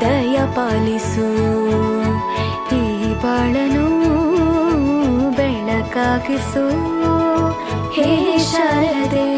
ದಯ ಪಾಲಿಸು. ಈ ಬಾಳನು ಬೆಳಕಾಗಿಸು. ಹೇ ಶಾರದೆ.